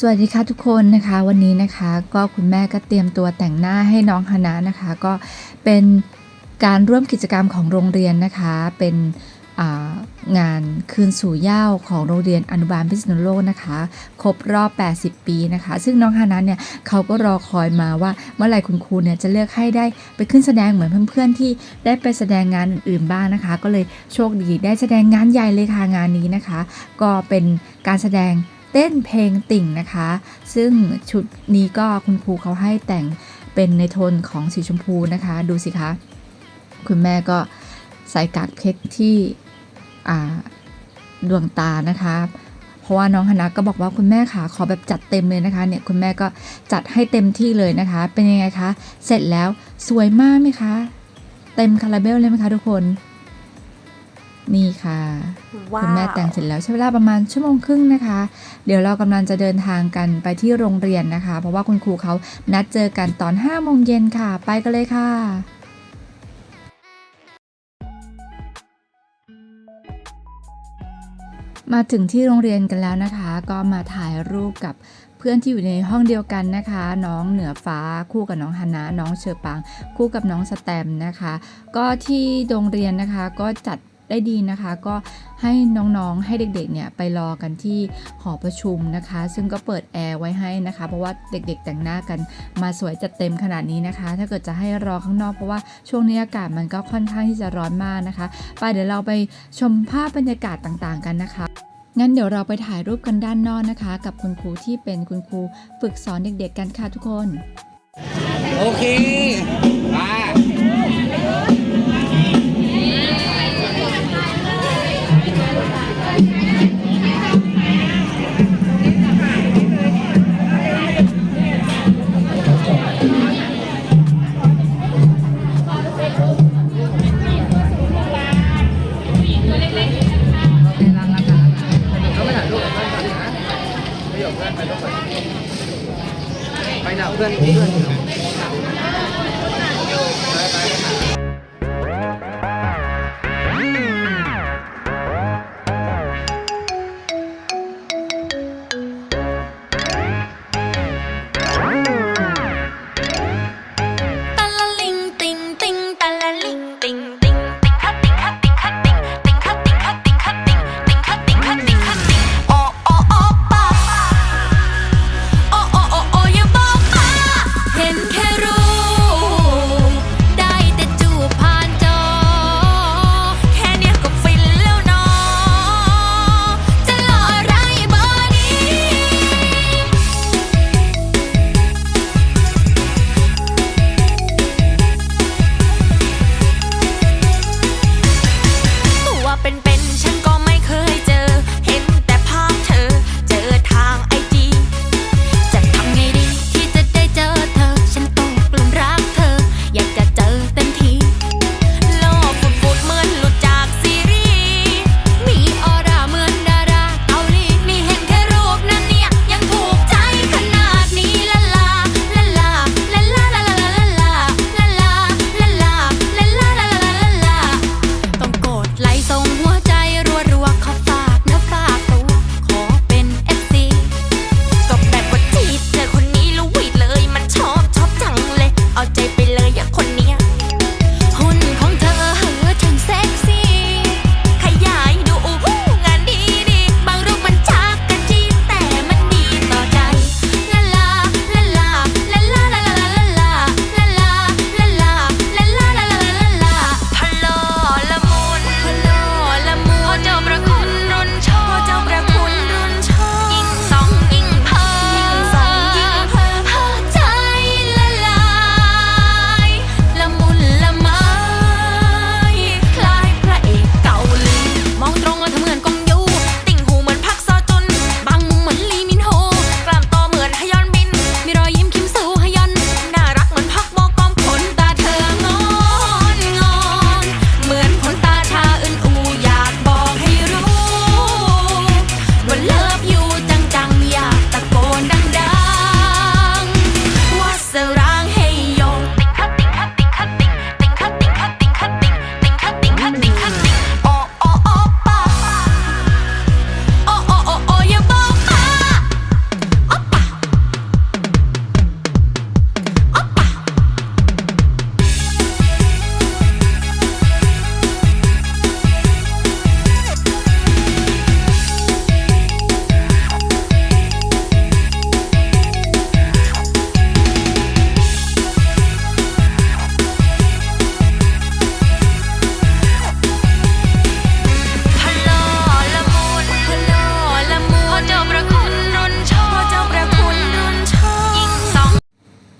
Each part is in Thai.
สวัสดีค่ะทุกคนนะคะวันนี้นะคะก็คุณแม่ก็เตรียมตัวแต่งหน้าให้น้องฮานะนะคะ ก็เป็นการร่วมกิจกรรมของโรงเรียนนะคะ เป็นงานคืนสู่เย้าของโรงเรียนอนุบาลพิษณุโลกนะคะ ครบรอบ 80 ปีนะคะ ซึ่งน้องฮานะเนี่ยเขาก็รอคอยมาว่าเมื่อไหร่คุณครูเนี่ยจะเลือกให้ได้ไปขึ้นแสดงเหมือนเพื่อนๆที่ได้ไปแสดงงานอื่นๆบ้างนะคะ ก็เลยโชคดีได้แสดงงานใหญ่เลยค่ะงานนี้นะคะ ก็เป็นการแสดง เต้นเพลงติ่งนะคะ ซึ่งชุดนี้ก็คุณครูเขาให้แต่งเป็นในโทนของสีชมพูนะคะ ดูสิคะ คุณแม่ก็ใส่กากเพชรที่ดวงตานะคะ เพราะว่าน้องฮานะก็บอกว่าคุณแม่ค่ะขอแบบจัดเต็มเลยนะคะเนี่ยคุณแม่ก็จัดให้เต็มที่เลยนะคะ เป็นยังไงคะ เสร็จแล้วสวยมากไหมคะ เต็มคาราเบลเลยไหมคะทุกคน นี่ค่ะว้าคุณแม่แต่งเสร็จแล้วใช้เวลาประมาณชั่วโมงครึ่งนะคะ เดี๋ยวเรากำลังจะเดินทางกันไปที่โรงเรียนนะคะ เพราะว่าคุณครูเขานัดเจอกันตอน5โมงเย็นค่ะ ไปกันเลยค่ะมาถึงที่โรงเรียนกันแล้วนะคะ ก็มาถ่ายรูปกับเพื่อนที่อยู่ในห้องเดียวกันนะคะ น้องเหนือฟ้าคู่กับน้องฮานะน้องเชอปัง คู่กับน้องสแตมนะคะ ก็ที่โรงเรียนนะคะก็จัด ได้ดีนะคะ ก็ให้น้องๆให้เด็กๆเนี่ยไปรอกันที่หอประชุมนะคะ ซึ่งก็เปิดแอร์ไว้ให้นะคะ เพราะว่าเด็กๆแต่งหน้ากันมาสวยจัดเต็มขนาดนี้นะคะ ถ้าเกิดจะให้รอข้างนอกเพราะว่าช่วงนี้อากาศมันก็ค่อนข้างที่จะร้อนมากนะคะไปเดี๋ยวเราไปชมภาพบรรยากาศต่างๆกันนะคะงั้นเดี๋ยวเราไปถ่ายรูปกันด้านนอกนะคะ กับคุณครูที่เป็นคุณครูฝึกสอนเด็กๆกันค่ะทุกคน โอเคมา ไปหน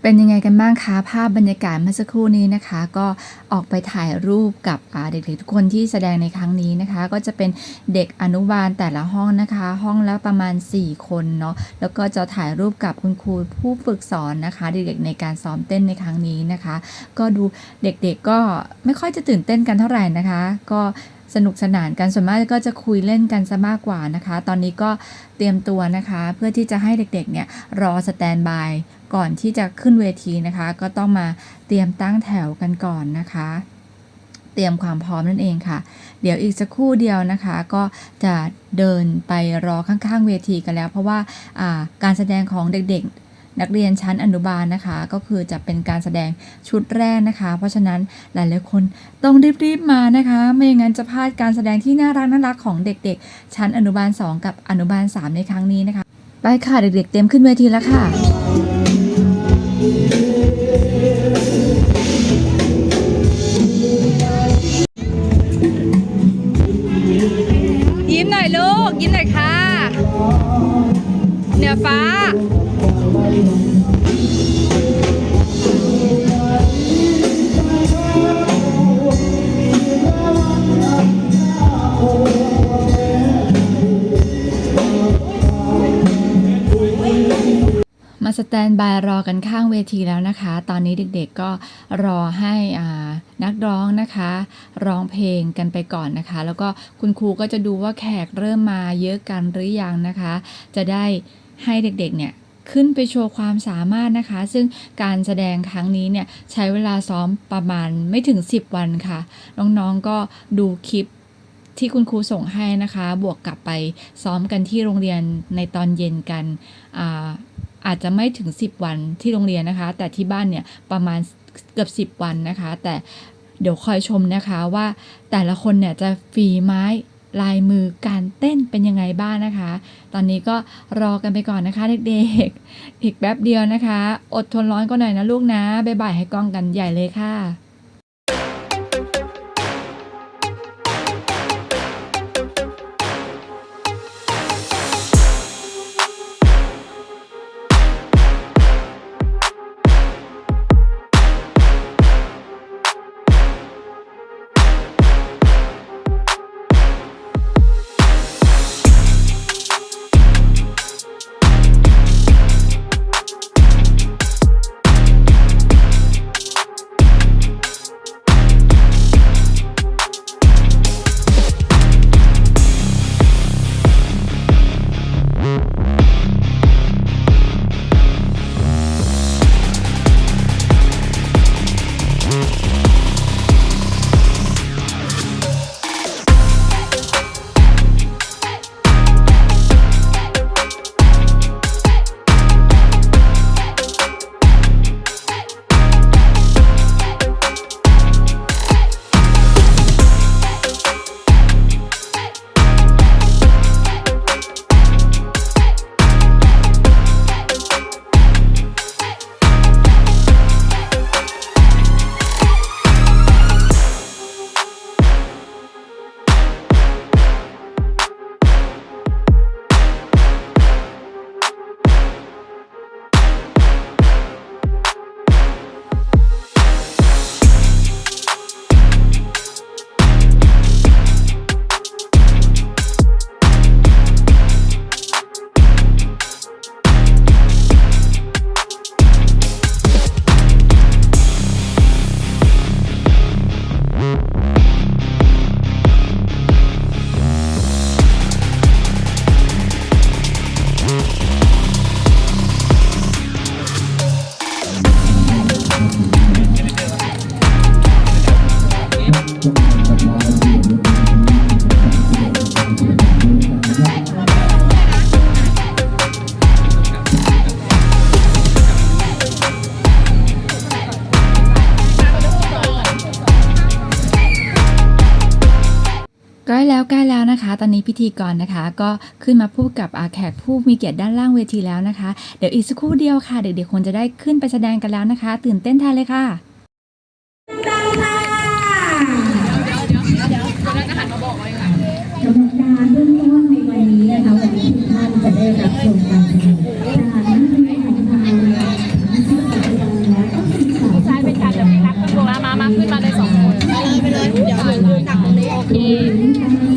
เป็นยังไงกันบ้างคะภาพบรรยากาศเมื่อสักครู่นี้นะคะ ก็ออกไปถ่ายรูปกับเด็กๆทุกคนที่แสดงในครั้งนี้นะคะ ก็จะเป็นเด็กอนุบาลแต่ละห้องนะคะ ห้องละประมาณ 4 คนเนาะแล้วก็จะถ่ายรูปกับคุณครูผู้ฝึกสอนนะคะ เด็กๆในการซ้อมเต้นในครั้งนี้นะคะ ก็ดูเด็กๆก็ไม่ค่อยจะตื่นเต้นกันเท่าไหร่นะคะ ก็สนุกสนานกันส่วนมากก็จะคุยเล่นกันซะมากกว่านะคะ ตอนนี้ก็เตรียมตัวนะคะ เพื่อที่จะให้เด็กๆเนี่ยรอสแตนบาย ก่อนที่จะขึ้นเวทีนะคะ ก็ต้องมาเตรียมตั้งแถวกันก่อนนะคะ เตรียมความพร้อมนั่นเองค่ะ เดี๋ยวอีกสักครู่เดียวนะคะ ก็จะเดินไปรอข้างๆเวทีกันแล้ว เพราะว่าาการแสดงของเด็กๆนักเรียนชั้นอนุบาลนะคะ ก็คือจะเป็นการแสดงชุดแรกนะคะ เพราะฉะนั้นหลายๆคนต้องรีบๆมานะคะ ไม่อย่างนั้นจะพลาดการแสดงที่น่ารักน่ารักของเด็กๆ ชั้นอนุบาล 2 กับอนุบาล 3 ในครั้งนี้นะคะ ไปค่ะเด็กๆเตรียมขึ้นเวทีแล้วค่ะ เหนือฟ้า มาสแตนบายรอกันข้างเวทีแล้วนะคะ ตอนนี้เด็กๆก็รอให้นักร้องนะคะร้องเพลงกันไปก่อนนะคะ แล้วก็คุณครูก็จะดูว่าแขกเริ่มมาเยอะกันหรือยังนะคะ จะได้ ให้เด็กๆเนี่ยขึ้นไปโชว์ความสามารถนะคะ ซึ่งการแสดงครั้งนี้เนี่ยใช้เวลาซ้อมประมาณไม่ถึง 10 วันค่ะ น้องๆก็ดูคลิปที่คุณครูส่งให้นะคะ บวกกลับไปซ้อมกันที่โรงเรียนในตอนเย็นกันอาอาจจะไม่ถึง 10 วันที่โรงเรียนนะคะ แต่ที่บ้านเนี่ยประมาณเกือบ 10 วันนะคะ แต่เดี๋ยวคอยชมนะคะว่าแต่ละคนเนี่ยจะฝีไม้ ลายมือการเต้นเป็นยังไงบ้างนะคะ ตอนนี้ก็รอกันไปก่อนนะคะเด็กๆ อีกแป๊บเดียวนะคะ อดทนร้อนก็หน่อยนะลูกนะบ๊ายบายให้กล้องกันใหญ่เลยค่ะ ตอนนี้พิธีกรนะคะ ก็ขึ้นมาพูดกับอาแขกผู้มีเกียรติด้านล่างเวทีแล้วนะคะ เดี๋ยวอีกสักครู่เดียวค่ะ เด็กๆคนจะได้ขึ้นไปแสดงกันแล้วนะคะ ตื่นเต้นแทนเลยค่ะสำหรับการเริ่มต้นในวันนี้นะคะวันนี้ทุกท่านจะได้รับชมการแสดงจากนักเรียนของเราทั้งสิบสองคนและก็สิบสามคนเป็นการจะไม่รับกันลงมามาขึ้นมาเลยสองคนไปเลยไปเลยเดี๋ยวหนักตรงนี้โอเค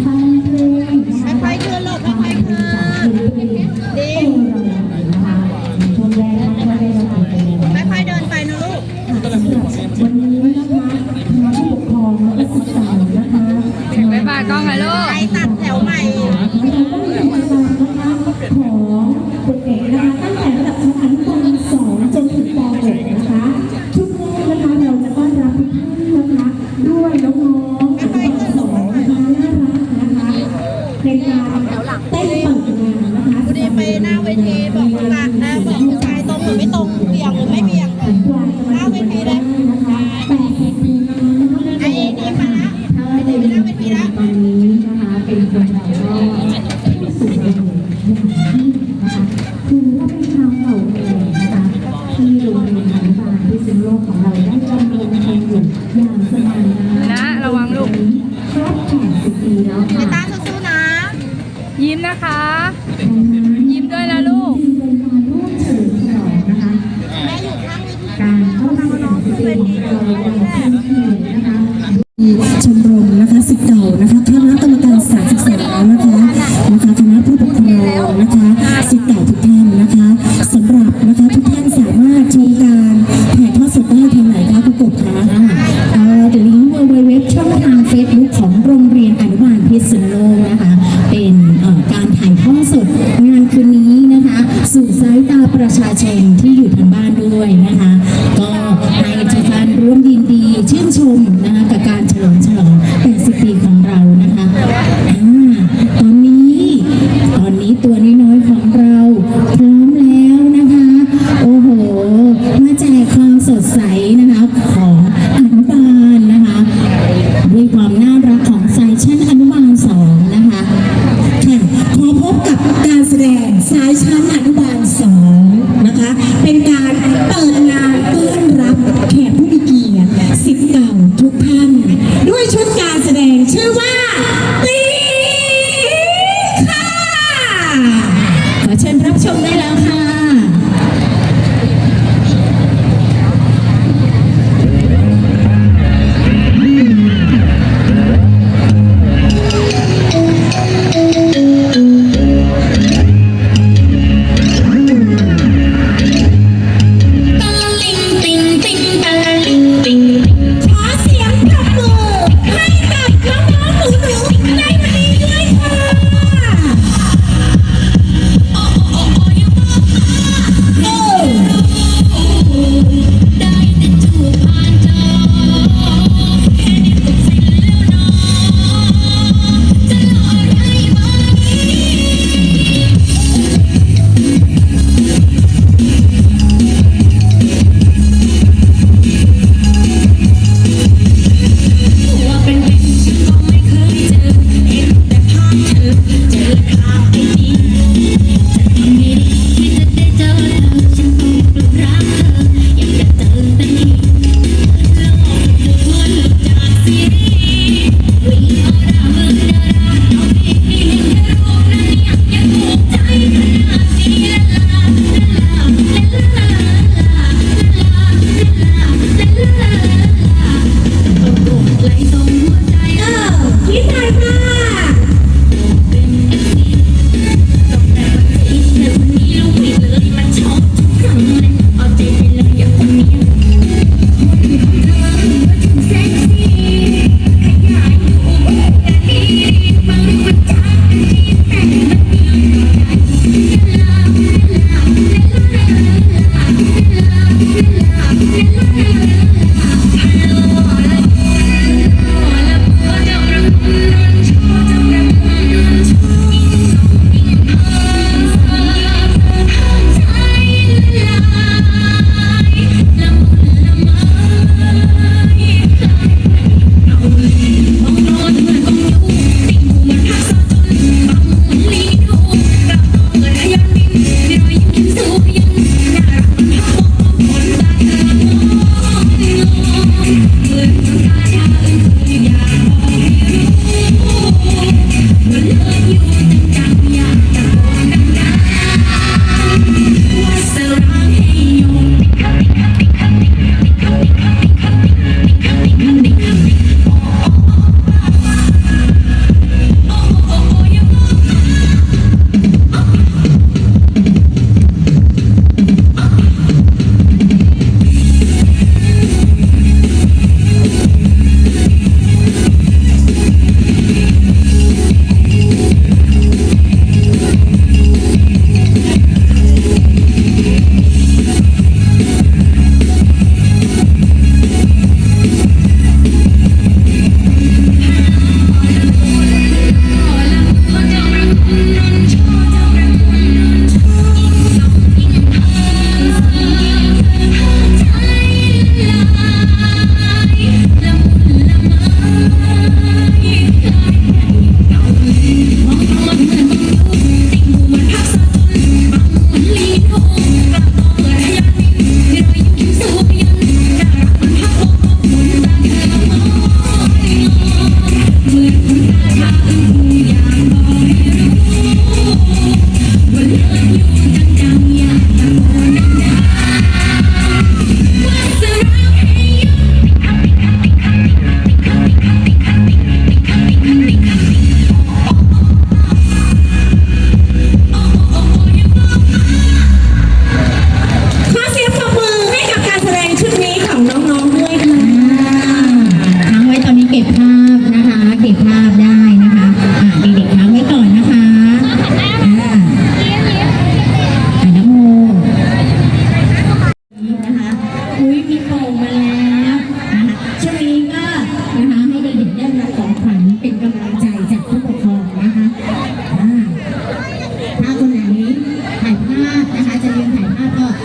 คืนนี้นะคะ สู่สายตาประชาชนที่อยู่ทางบ้านด้วยนะคะ ก็ให้ทุกท่านร่วมยินดีชื่นชมนะคะกับการฉลองฉลอง80ปีของเรานะคะ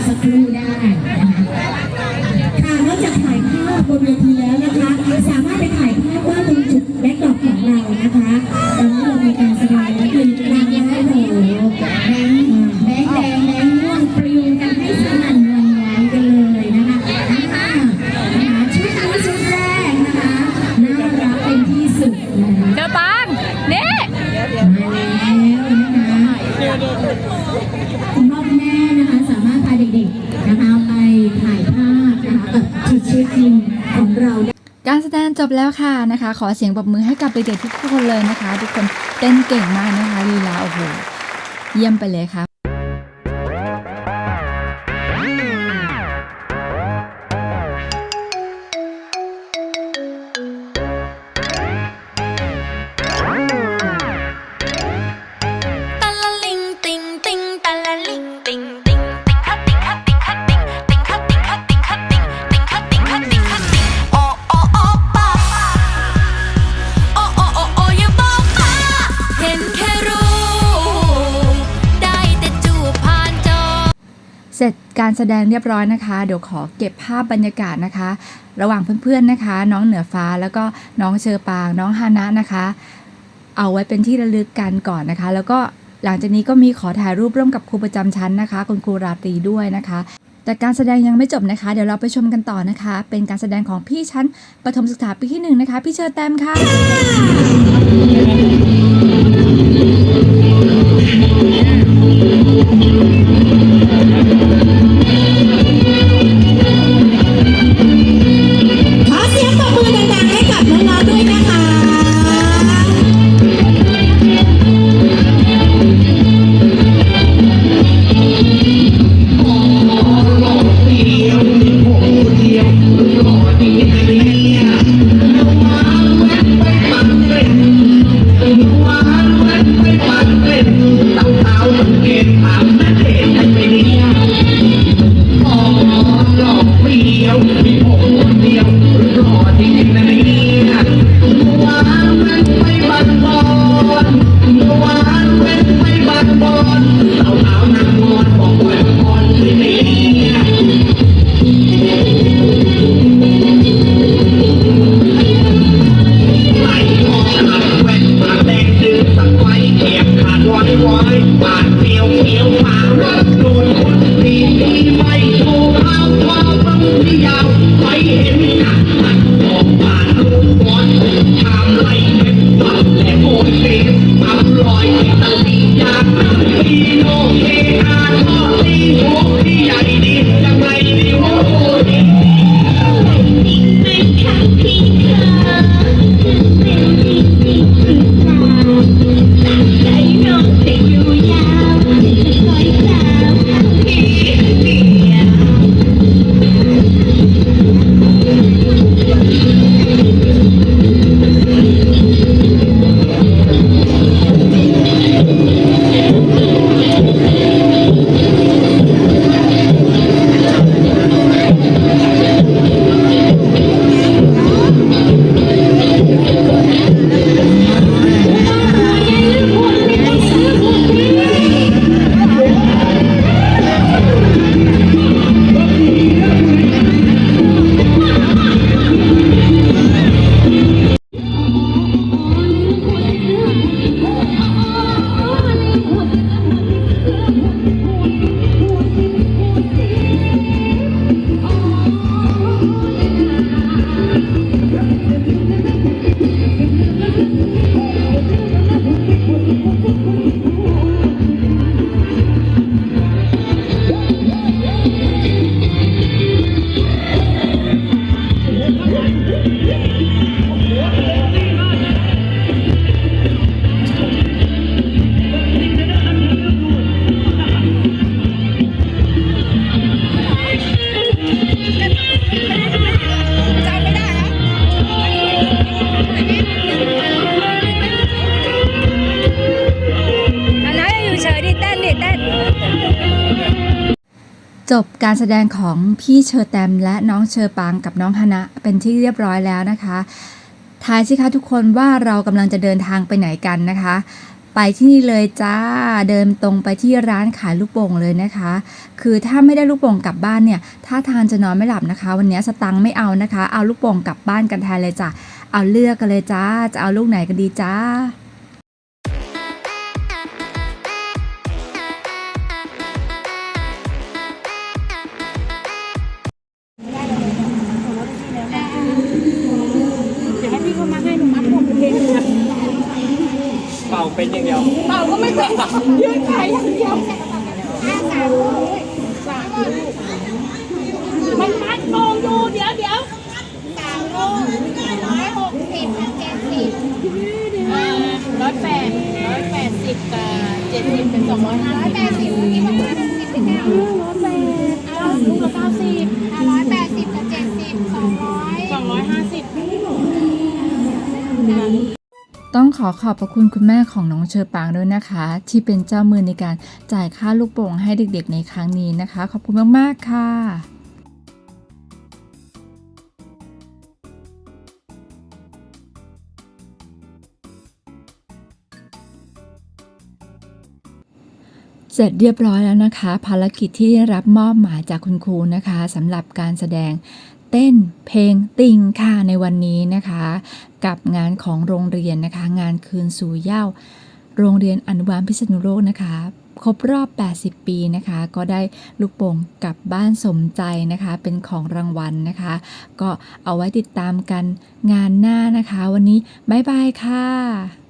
สักครู่ได้นะคะค่ะนอกจากถ่ายภาพบนเวทีแล้วนะคะ สามารถไป บแล้วค่ะนะคะ ขอเสียงปรบมือให้กับเด็กๆทุกคนเลยนะคะ ทุกคนเต้นเก่งมากนะคะลีลาโอ้โหเยี่ยมไปเลยค่ะ แสดงเรียบร้อยนะคะ เดี๋ยวขอเก็บภาพบรรยากาศนะคะ ระหว่างเพื่อนๆนะคะ น้องเหนือฟ้าแล้วก็น้องเชอปาง น้องฮานะนะคะ เอาไว้เป็นที่ระลึกกันก่อนนะคะ แล้วก็หลังจากนี้ก็มีขอถ่ายรูปร่วมกับครูประจำชั้นนะคะ คุณครูราตรีด้วยนะคะ แต่การแสดงยังไม่จบนะคะ เดี๋ยวเราไปชมกันต่อนะคะ เป็นการแสดงของพี่ชั้นประถมศึกษาปีที่หนึ่งนะคะ พี่เชอแตมค่ะ จบการแสดงของพี่เชอแตมและน้องเชอปางกับน้องฮานะเป็นที่เรียบร้อยแล้วนะคะทายสิคะทุกคนว่าเรากำลังจะเดินทางไปไหนกันนะคะ ไปที่นี่เลยจ้าเดินตรงไปที่ร้านขายลูกโป่งเลยนะคะ คือถ้าไม่ได้ลูกโป่งกลับบ้านเนี่ยถ้าทานจะนอนไม่หลับนะคะ วันนี้สตังค์ไม่เอานะคะ เอาลูกโป่งกลับบ้านกันแทนเลยจ้ะเอาเลือกกันเลยจ้าจะเอาลูกไหนกันดีจ้า เป็นอย่างเดียวเปล่าก็ไม่เป็นยืนขายอย่างเดียวมันมัดงงอยู่เดี๋ยวเดี๋ยวสามโลร้อยหกสิบเจ็ดสิบร้อยแปดร้อยแปดสิบกับเจ็ดสิบเป็นสองร้อยห้าร้อยแปดสิบนี่มันร้อยหกสิบเป็น ขอขอบพระคุณคุณแม่ของน้องเชอปางด้วยนะคะ ที่เป็นเจ้ามือในการจ่ายค่าลูกโป่งให้เด็กๆในครั้งนี้นะคะ ขอบคุณมากๆค่ะเสร็จเรียบร้อยแล้วนะคะ ภารกิจที่ได้รับมอบหมายจากคุณครูนะคะสำหรับการแสดง เต้นเพลงติงค่ะในวันนี้นะคะ กับงานของโรงเรียนนะคะ งานคืนสู่เย้าโรงเรียนอนุบาลพิษณุโลกนะคะครบรอบ 80 ปีนะคะ ก็ได้ลูกโป่งกลับบ้านสมใจนะคะ เป็นของรางวัลนะคะ ก็เอาไว้ติดตามกันงานหน้านะคะ วันนี้ บ๊ายบายค่ะ